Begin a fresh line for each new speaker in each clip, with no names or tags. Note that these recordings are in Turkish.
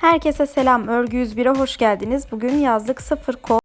Herkese selam. Örgü 101'e hoş geldiniz. Bugün yazlık sıfır kol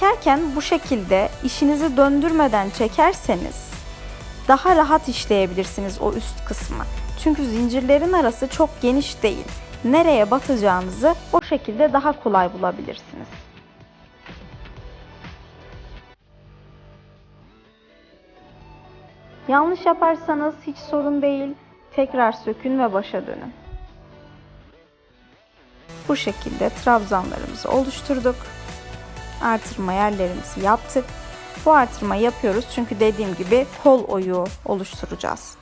çekerken bu şekilde işinizi döndürmeden çekerseniz daha rahat işleyebilirsiniz o üst kısmı. Çünkü zincirlerin arası çok geniş değil. Nereye batacağınızı o şekilde daha kolay bulabilirsiniz. Yanlış yaparsanız hiç sorun değil. Tekrar sökün ve başa dönün. Bu şekilde trabzanlarımızı oluşturduk. Artırma yerlerimizi yaptık. Bu artırma yapıyoruz çünkü dediğim gibi kol oyu oluşturacağız.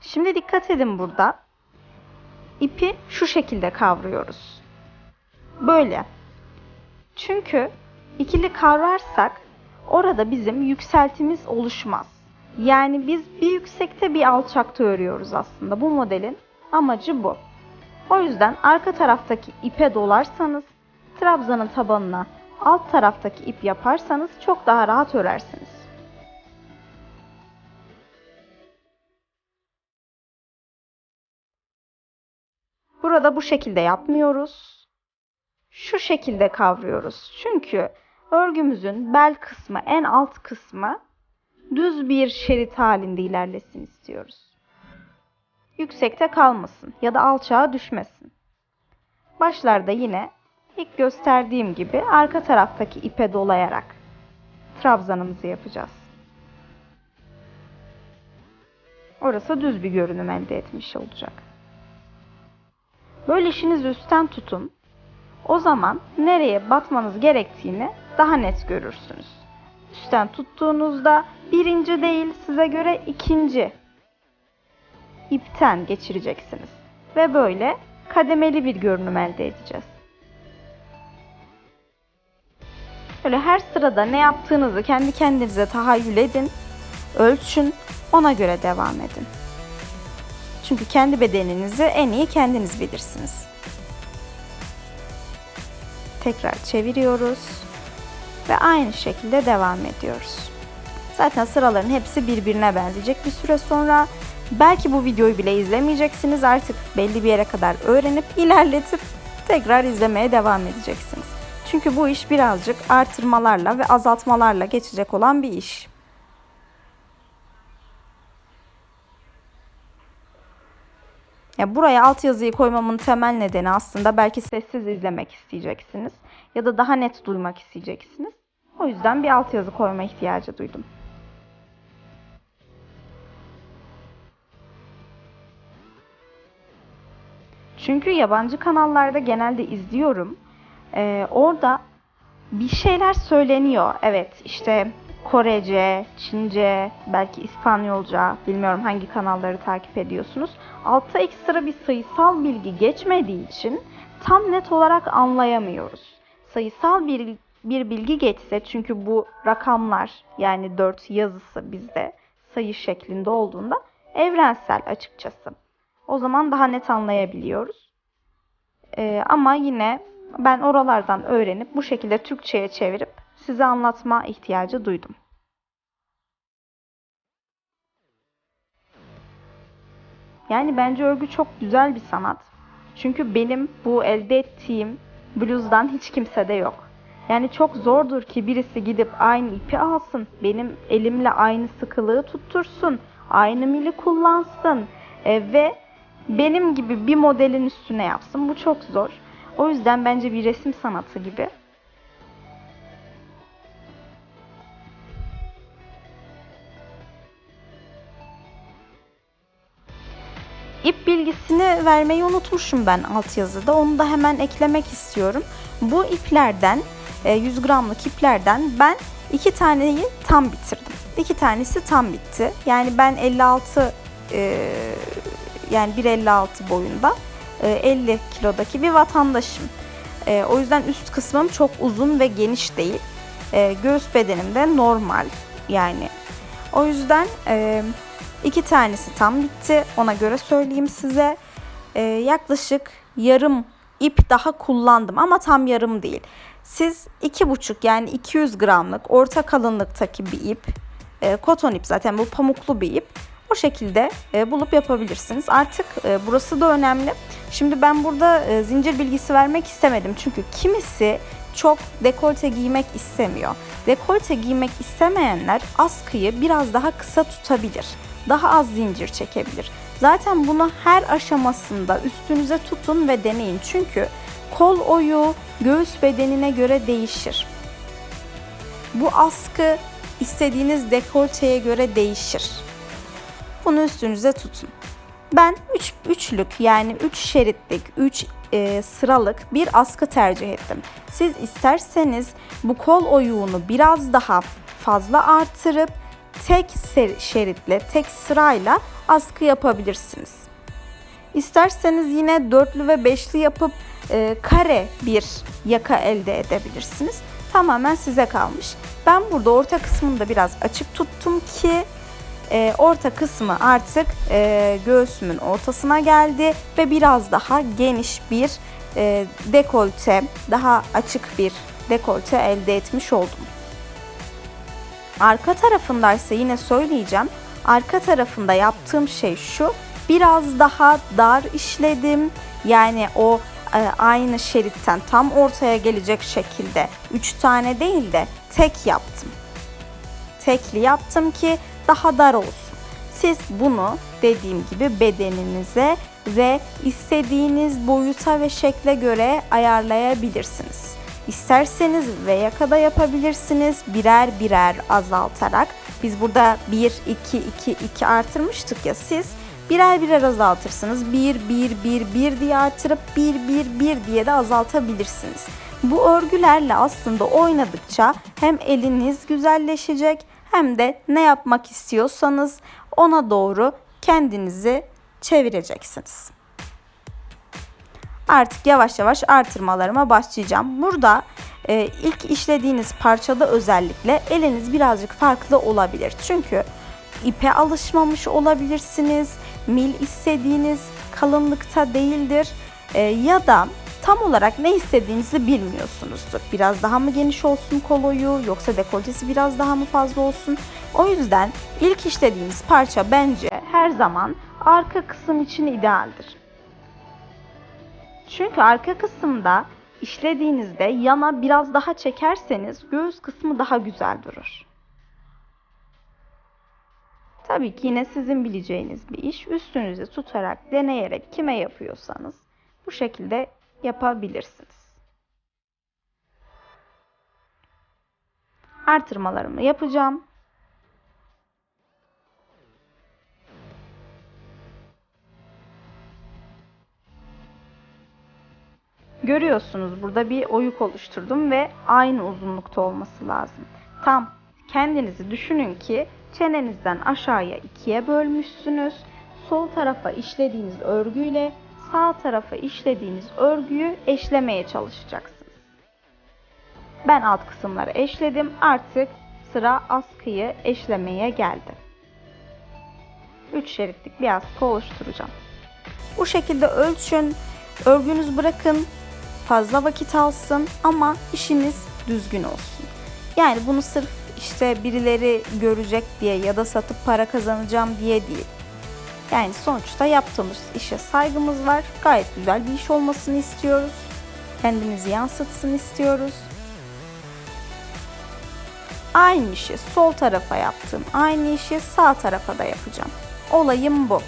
Şimdi dikkat edin burada. İpi şu şekilde kavruyoruz. Böyle. Çünkü ikili kavrarsak orada bizim yükseltimiz oluşmaz. Yani biz bir yüksekte bir alçakta örüyoruz aslında. Bu modelin amacı bu. O yüzden arka taraftaki ipe dolarsanız trabzanın tabanına alt taraftaki ip yaparsanız çok daha rahat örersiniz. Burada bu şekilde yapmıyoruz. Şu şekilde kavruyoruz. Çünkü örgümüzün bel kısmı, en alt kısmı düz bir şerit halinde ilerlesin istiyoruz. Yüksekte kalmasın ya da alçağa düşmesin. Başlarda yine ilk gösterdiğim gibi arka taraftaki ipe dolayarak trabzanımızı yapacağız. Orası düz bir görünüm elde etmiş olacak. Böyle işinizi üstten tutun. O zaman nereye batmanız gerektiğini daha net görürsünüz. Üstten tuttuğunuzda birinci değil size göre ikinci ipten geçireceksiniz. Ve böyle kademeli bir görünüm elde edeceğiz. Böyle her sırada ne yaptığınızı kendi kendinize tahayyül edin, ölçün, ona göre devam edin. Çünkü kendi bedeninizi en iyi kendiniz bilirsiniz. Tekrar çeviriyoruz ve aynı şekilde devam ediyoruz. Zaten sıraların hepsi birbirine benzeyecek bir süre sonra. Belki bu videoyu bile izlemeyeceksiniz. Artık belli bir yere kadar öğrenip ilerletip tekrar izlemeye devam edeceksiniz. Çünkü bu iş birazcık artırmalarla ve azaltmalarla geçecek olan bir iş. Ya buraya altyazıyı koymamın temel nedeni aslında belki sessiz izlemek isteyeceksiniz ya da daha net duymak isteyeceksiniz. O yüzden bir altyazı koyma ihtiyacı duydum. Çünkü yabancı kanallarda genelde izliyorum. Ee, orada bir şeyler söyleniyor. Evet işte Korece, Çince, belki İspanyolca, bilmiyorum hangi kanalları takip ediyorsunuz. Altta ekstra bir sayısal bilgi geçmediği için tam net olarak anlayamıyoruz. Sayısal bir, bir bilgi geçse çünkü bu rakamlar yani 4 yazısı bizde sayı şeklinde olduğunda evrensel açıkçası. O zaman daha net anlayabiliyoruz. Ee, ama yine ben oralardan öğrenip bu şekilde Türkçe'ye çevirip size anlatma ihtiyacı duydum. Yani bence örgü çok güzel bir sanat. Çünkü benim bu elde ettiğim bluzdan hiç kimsede yok. Yani çok zordur ki birisi gidip aynı ipi alsın, benim elimle aynı sıkılığı tuttursun, aynı mili kullansın e, ve benim gibi bir modelin üstüne yapsın. Bu çok zor. O yüzden bence bir resim sanatı gibi. İp bilgisini vermeyi unutmuşum ben altyazıda. Onu da hemen eklemek istiyorum. Bu iplerden, 100 e, gramlık iplerden ben iki taneyi tam bitirdim. İki tanesi tam bitti. Yani ben 56 e, yani 1.56 boyunda 50 e, kilodaki bir vatandaşım. O yüzden üst kısmım çok uzun ve geniş değil. Göğüs bedenim de normal yani. O yüzden iki tanesi tam bitti. Ona göre söyleyeyim size. Yaklaşık yarım ip daha kullandım ama tam yarım değil. Siz iki buçuk yani 200 gramlık orta kalınlıktaki bir ip, e, koton ip zaten bu pamuklu bir ip. O şekilde e, bulup yapabilirsiniz. Artık e, burası da önemli. Şimdi ben burada e, zincir bilgisi vermek istemedim. Çünkü kimisi çok dekolte giymek istemiyor. Dekolte giymek istemeyenler askıyı biraz daha kısa tutabilir. Daha az zincir çekebilir. Zaten bunu her aşamasında üstünüze tutun ve deneyin. Çünkü kol oyu göğüs bedenine göre değişir. Bu askı istediğiniz dekolteye göre değişir. Bunu üstünüze tutun. Ben 3 üç, üçlük yani 3 üç şeritlik, 3 e, sıralık bir askı tercih ettim. Siz isterseniz bu kol oyuğunu biraz daha fazla artırıp tek şeritle, tek sırayla askı yapabilirsiniz. İsterseniz yine dörtlü ve beşli yapıp e, kare bir yaka elde edebilirsiniz. Tamamen size kalmış. Ben burada orta kısmını da biraz açık tuttum ki e, orta kısmı artık e, göğsümün ortasına geldi ve biraz daha geniş bir e, dekolte, daha açık bir dekolte elde etmiş oldum. Arka tarafındaysa yine söyleyeceğim. Arka tarafında yaptığım şey şu. Biraz daha dar işledim. Yani o aynı şeritten tam ortaya gelecek şekilde 3 tane değil de tek yaptım. Tekli yaptım ki daha dar olsun. Siz bunu dediğim gibi bedeninize ve istediğiniz boyuta ve şekle göre ayarlayabilirsiniz. İsterseniz V yakada yapabilirsiniz birer birer azaltarak. Biz burada 1, 2, 2, 2 artırmıştık ya siz birer birer azaltırsınız. 1, 1, 1, 1 diye artırıp 1, 1, 1 diye de azaltabilirsiniz. Bu örgülerle aslında oynadıkça hem eliniz güzelleşecek hem de ne yapmak istiyorsanız ona doğru kendinizi çevireceksiniz artık yavaş yavaş artırmalarıma başlayacağım. Burada e, ilk işlediğiniz parçada özellikle eliniz birazcık farklı olabilir. Çünkü ipe alışmamış olabilirsiniz. Mil istediğiniz kalınlıkta değildir. E, ya da tam olarak ne istediğinizi bilmiyorsunuzdur. Biraz daha mı geniş olsun koloyu yoksa dekoltesi biraz daha mı fazla olsun? O yüzden ilk işlediğiniz parça bence her zaman arka kısım için idealdir. Çünkü arka kısımda işlediğinizde yana biraz daha çekerseniz göğüs kısmı daha güzel durur. Tabii ki yine sizin bileceğiniz bir iş. Üstünüzü tutarak, deneyerek kime yapıyorsanız bu şekilde yapabilirsiniz. Artırmalarımı yapacağım. Görüyorsunuz burada bir oyuk oluşturdum ve aynı uzunlukta olması lazım. Tam kendinizi düşünün ki çenenizden aşağıya ikiye bölmüşsünüz. Sol tarafa işlediğiniz örgüyle sağ tarafa işlediğiniz örgüyü eşlemeye çalışacaksınız. Ben alt kısımları eşledim. Artık sıra askıyı eşlemeye geldi. 3 şeritlik bir askı oluşturacağım. Bu şekilde ölçün, örgünüz bırakın, fazla vakit alsın ama işiniz düzgün olsun. Yani bunu sırf işte birileri görecek diye ya da satıp para kazanacağım diye değil. Yani sonuçta yaptığımız işe saygımız var. Gayet güzel bir iş olmasını istiyoruz. Kendimizi yansıtsın istiyoruz. Aynı işi sol tarafa yaptım. Aynı işi sağ tarafa da yapacağım. Olayım bu.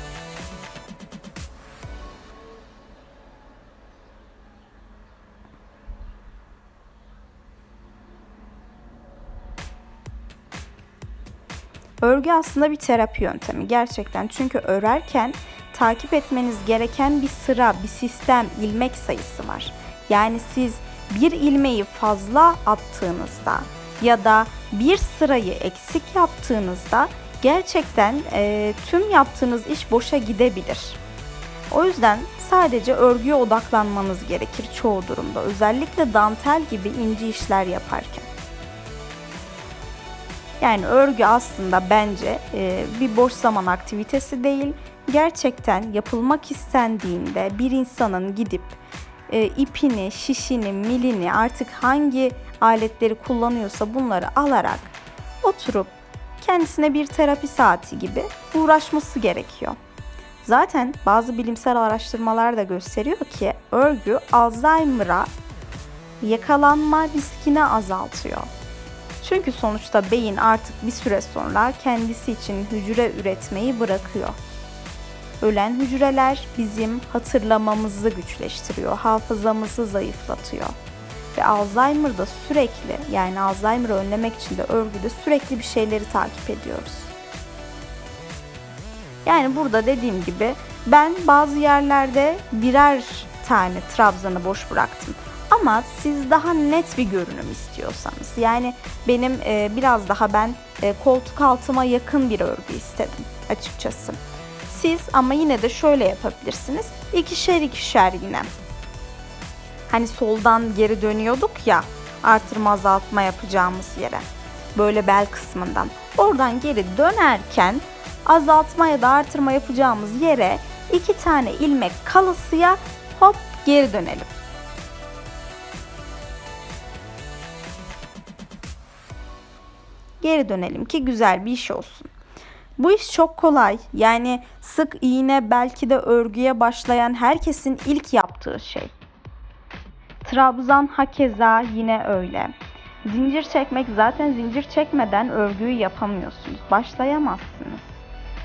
Örgü aslında bir terapi yöntemi gerçekten. Çünkü örerken takip etmeniz gereken bir sıra, bir sistem, ilmek sayısı var. Yani siz bir ilmeği fazla attığınızda ya da bir sırayı eksik yaptığınızda gerçekten e, tüm yaptığınız iş boşa gidebilir. O yüzden sadece örgüye odaklanmanız gerekir çoğu durumda. Özellikle dantel gibi ince işler yaparken. Yani örgü aslında bence e, bir boş zaman aktivitesi değil. Gerçekten yapılmak istendiğinde bir insanın gidip e, ipini, şişini, milini artık hangi aletleri kullanıyorsa bunları alarak oturup kendisine bir terapi saati gibi uğraşması gerekiyor. Zaten bazı bilimsel araştırmalar da gösteriyor ki örgü Alzheimer'a yakalanma riskini azaltıyor. Çünkü sonuçta beyin artık bir süre sonra kendisi için hücre üretmeyi bırakıyor. Ölen hücreler bizim hatırlamamızı güçleştiriyor, hafızamızı zayıflatıyor. Ve Alzheimer'da sürekli yani Alzheimer'ı önlemek için de örgüde sürekli bir şeyleri takip ediyoruz. Yani burada dediğim gibi ben bazı yerlerde birer tane trabzanı boş bıraktım. Ama siz daha net bir görünüm istiyorsanız yani benim e, biraz daha ben e, koltuk altıma yakın bir örgü istedim açıkçası. Siz ama yine de şöyle yapabilirsiniz. İkişer ikişer yine. Hani soldan geri dönüyorduk ya artırma azaltma yapacağımız yere. Böyle bel kısmından. Oradan geri dönerken azaltma ya da artırma yapacağımız yere iki tane ilmek kalasıya hop geri dönelim. Geri dönelim ki güzel bir iş olsun. Bu iş çok kolay. Yani sık iğne belki de örgüye başlayan herkesin ilk yaptığı şey. Trabzan hakeza yine öyle. Zincir çekmek zaten zincir çekmeden örgüyü yapamıyorsunuz. Başlayamazsınız.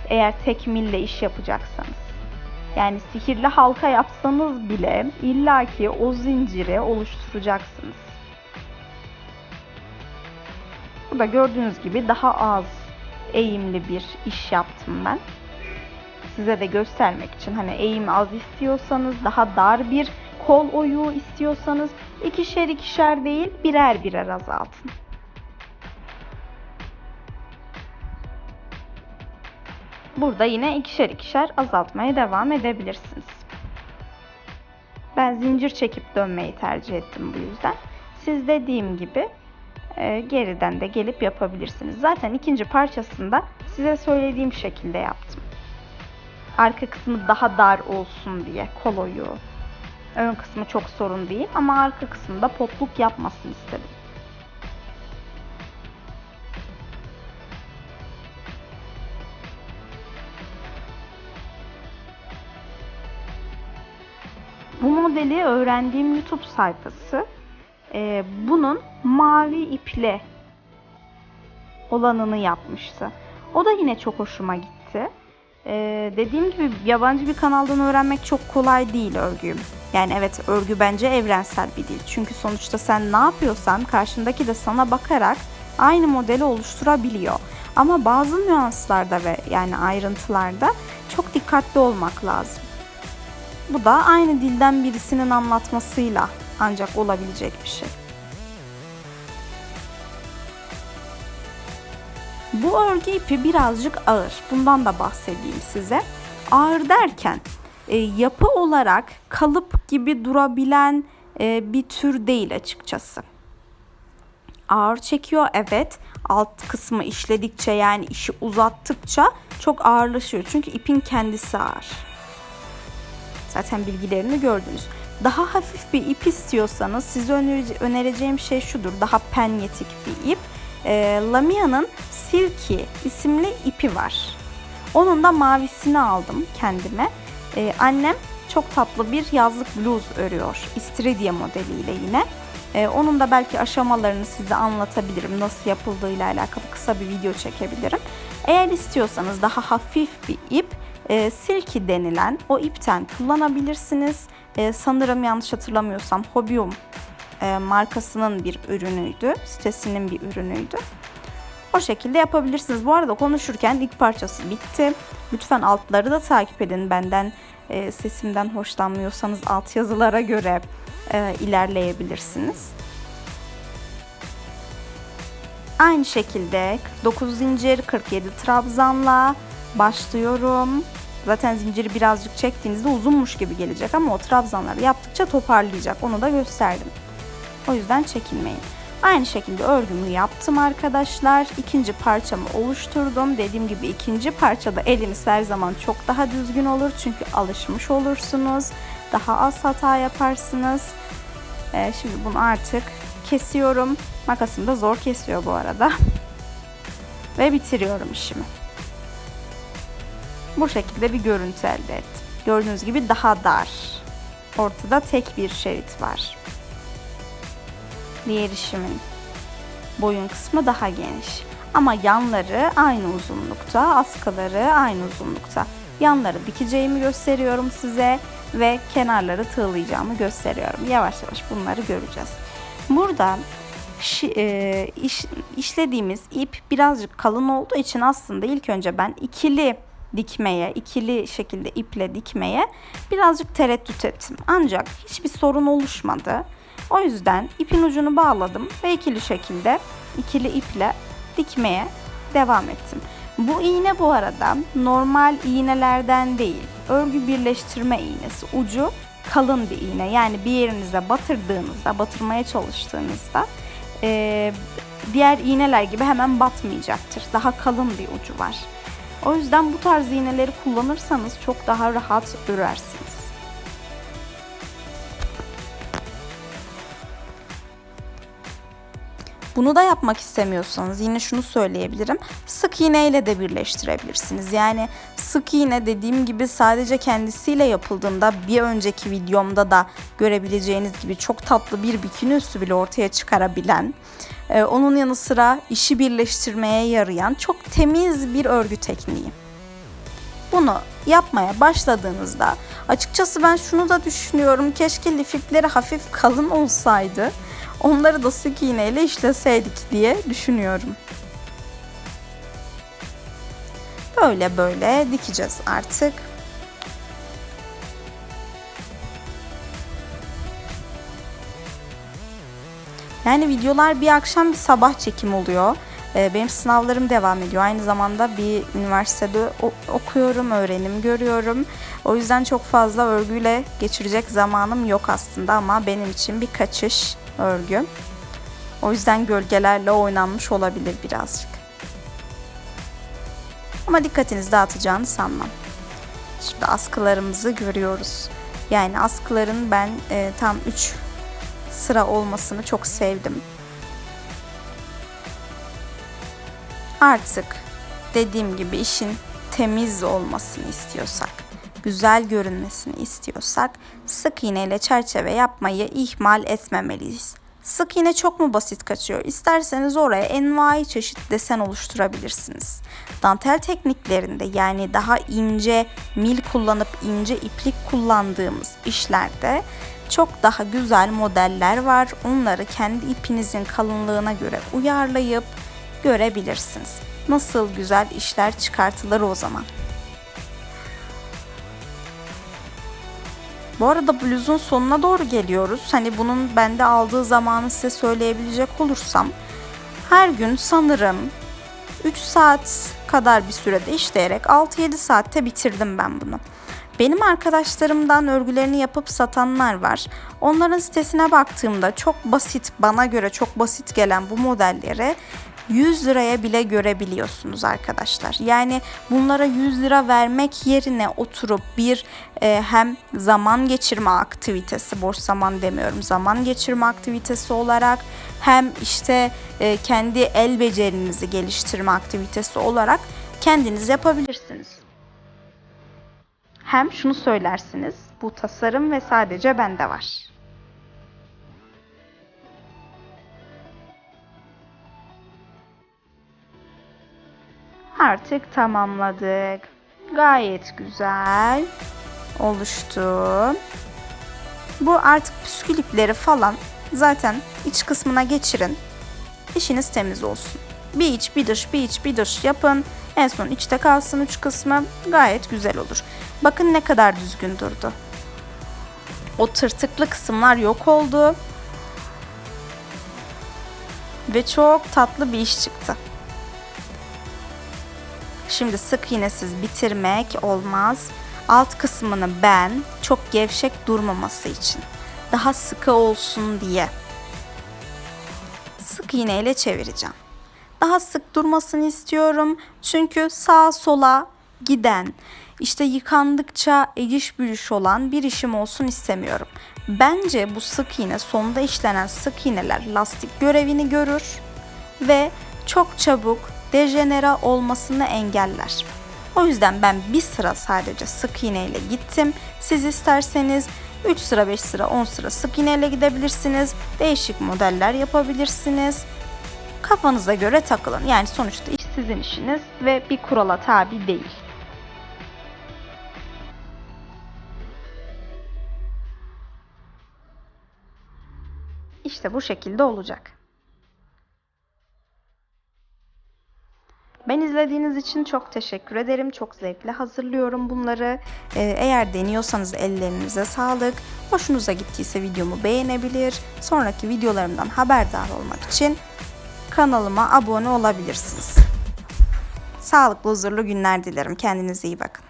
Eğer tek mille iş yapacaksanız. Yani sihirli halka yapsanız bile illaki o zinciri oluşturacaksınız. Burada gördüğünüz gibi daha az eğimli bir iş yaptım ben. Size de göstermek için hani eğim az istiyorsanız daha dar bir kol oyuğu istiyorsanız ikişer ikişer değil birer birer azaltın. Burada yine ikişer ikişer azaltmaya devam edebilirsiniz. Ben zincir çekip dönmeyi tercih ettim bu yüzden. Siz dediğim gibi e, geriden de gelip yapabilirsiniz. Zaten ikinci parçasında size söylediğim şekilde yaptım. Arka kısmı daha dar olsun diye kol oyuğu. Ön kısmı çok sorun değil ama arka kısmında potluk yapmasın istedim. Bu modeli öğrendiğim YouTube sayfası e, bunun mavi iple olanını yapmıştı. O da yine çok hoşuma gitti. Ee, dediğim gibi yabancı bir kanaldan öğrenmek çok kolay değil örgüyü. Yani evet örgü bence evrensel bir dil. Çünkü sonuçta sen ne yapıyorsan karşındaki de sana bakarak aynı modeli oluşturabiliyor. Ama bazı nüanslarda ve yani ayrıntılarda çok dikkatli olmak lazım. Bu da aynı dilden birisinin anlatmasıyla ancak olabilecek bir şey. Bu örgü ipi birazcık ağır. Bundan da bahsedeyim size. Ağır derken e, yapı olarak kalıp gibi durabilen e, bir tür değil açıkçası. Ağır çekiyor evet. Alt kısmı işledikçe yani işi uzattıkça çok ağırlaşıyor. Çünkü ipin kendisi ağır. Zaten bilgilerini gördünüz. Daha hafif bir ip istiyorsanız size önereceğim şey şudur. Daha penyetik bir ip. E, Lamia'nın Silky isimli ipi var. Onun da mavisini aldım kendime. E, annem çok tatlı bir yazlık bluz örüyor. İstiridye modeliyle yine. E, onun da belki aşamalarını size anlatabilirim. Nasıl yapıldığıyla alakalı kısa bir video çekebilirim. Eğer istiyorsanız daha hafif bir ip e, silki denilen o ipten kullanabilirsiniz. E, sanırım yanlış hatırlamıyorsam Hobium e, markasının bir ürünüydü. Sitesinin bir ürünüydü. O şekilde yapabilirsiniz. Bu arada konuşurken ilk parçası bitti. Lütfen altları da takip edin. Benden e, sesimden hoşlanmıyorsanız alt yazılara göre e, ilerleyebilirsiniz. Aynı şekilde 49 zincir 47 trabzanla başlıyorum. Zaten zinciri birazcık çektiğinizde uzunmuş gibi gelecek ama o trabzanları yaptıkça toparlayacak. Onu da gösterdim. O yüzden çekinmeyin. Aynı şekilde örgümü yaptım arkadaşlar. İkinci parçamı oluşturdum. Dediğim gibi ikinci parçada eliniz her zaman çok daha düzgün olur. Çünkü alışmış olursunuz. Daha az hata yaparsınız. Ee, şimdi bunu artık kesiyorum. Makasım da zor kesiyor bu arada. Ve bitiriyorum işimi. Bu şekilde bir görüntü elde ettim. Gördüğünüz gibi daha dar. Ortada tek bir şerit var. Diğer işimin boyun kısmı daha geniş. Ama yanları aynı uzunlukta, askıları aynı uzunlukta. Yanları dikeceğimi gösteriyorum size ve kenarları tığlayacağımı gösteriyorum. Yavaş yavaş bunları göreceğiz. Burada e, iş, işlediğimiz ip birazcık kalın olduğu için aslında ilk önce ben ikili dikmeye, ikili şekilde iple dikmeye birazcık tereddüt ettim. Ancak hiçbir sorun oluşmadı. O yüzden ipin ucunu bağladım ve ikili şekilde ikili iple dikmeye devam ettim. Bu iğne bu arada normal iğnelerden değil, örgü birleştirme iğnesi. Ucu kalın bir iğne. Yani bir yerinize batırdığınızda, batırmaya çalıştığınızda e, diğer iğneler gibi hemen batmayacaktır. Daha kalın bir ucu var. O yüzden bu tarz iğneleri kullanırsanız çok daha rahat örersiniz. Bunu da yapmak istemiyorsanız yine şunu söyleyebilirim. Sık iğne ile de birleştirebilirsiniz. Yani sık iğne dediğim gibi sadece kendisiyle yapıldığında bir önceki videomda da görebileceğiniz gibi çok tatlı bir bikini üstü bile ortaya çıkarabilen, e, onun yanı sıra işi birleştirmeye yarayan çok temiz bir örgü tekniği. Bunu yapmaya başladığınızda açıkçası ben şunu da düşünüyorum. Keşke lifipleri hafif kalın olsaydı onları da sık iğneyle işleseydik diye düşünüyorum. Böyle böyle dikeceğiz artık. Yani videolar bir akşam bir sabah çekim oluyor. Benim sınavlarım devam ediyor. Aynı zamanda bir üniversitede okuyorum, öğrenim görüyorum. O yüzden çok fazla örgüyle geçirecek zamanım yok aslında ama benim için bir kaçış örgü. O yüzden gölgelerle oynanmış olabilir birazcık. Ama dikkatinizi dağıtacağını sanmam. Şimdi askılarımızı görüyoruz. Yani askıların ben e, tam 3 sıra olmasını çok sevdim. Artık dediğim gibi işin temiz olmasını istiyorsak, güzel görünmesini istiyorsak sık iğne ile çerçeve yapmayı ihmal etmemeliyiz. Sık iğne çok mu basit kaçıyor? İsterseniz oraya envai çeşit desen oluşturabilirsiniz. Dantel tekniklerinde yani daha ince mil kullanıp ince iplik kullandığımız işlerde çok daha güzel modeller var. Onları kendi ipinizin kalınlığına göre uyarlayıp görebilirsiniz. Nasıl güzel işler çıkartılır o zaman. Bu arada bluzun sonuna doğru geliyoruz. Hani bunun bende aldığı zamanı size söyleyebilecek olursam her gün sanırım 3 saat kadar bir sürede işleyerek 6-7 saatte bitirdim ben bunu. Benim arkadaşlarımdan örgülerini yapıp satanlar var. Onların sitesine baktığımda çok basit, bana göre çok basit gelen bu modelleri
100 liraya bile görebiliyorsunuz arkadaşlar. Yani bunlara 100 lira vermek yerine oturup bir e, hem zaman geçirme aktivitesi, boş zaman demiyorum, zaman geçirme aktivitesi olarak hem işte e, kendi el becerinizi geliştirme aktivitesi olarak kendiniz yapabilirsiniz.
Hem şunu söylersiniz. Bu tasarım ve sadece bende var. Artık tamamladık. Gayet güzel oluştu.
Bu artık püskülipleri falan zaten iç kısmına geçirin. İşiniz temiz olsun. Bir iç bir dış bir iç bir dış yapın. En son içte kalsın uç kısmı gayet güzel olur. Bakın ne kadar düzgün durdu. O tırtıklı kısımlar yok oldu. Ve çok tatlı bir iş çıktı. Şimdi sık iğnesiz bitirmek olmaz. Alt kısmını ben çok gevşek durmaması için daha sıkı olsun diye sık iğneyle çevireceğim. Daha sık durmasını istiyorum. Çünkü sağa sola giden, işte yıkandıkça eciş büyüş olan bir işim olsun istemiyorum. Bence bu sık iğne sonda işlenen sık iğneler lastik görevini görür ve çok çabuk dejenere olmasını engeller. O yüzden ben bir sıra sadece sık iğne ile gittim. Siz isterseniz 3 sıra, 5 sıra, 10 sıra sık iğne ile gidebilirsiniz. Değişik modeller yapabilirsiniz. Kafanıza göre takılın. Yani sonuçta
İş sizin işiniz ve bir kurala tabi değil. İşte bu şekilde olacak. Ben izlediğiniz için çok teşekkür ederim. Çok zevkle hazırlıyorum bunları.
Ee, eğer deniyorsanız ellerinize sağlık. Hoşunuza gittiyse videomu beğenebilir. Sonraki videolarımdan haberdar olmak için kanalıma abone olabilirsiniz. Sağlıklı, huzurlu günler dilerim. Kendinize iyi bakın.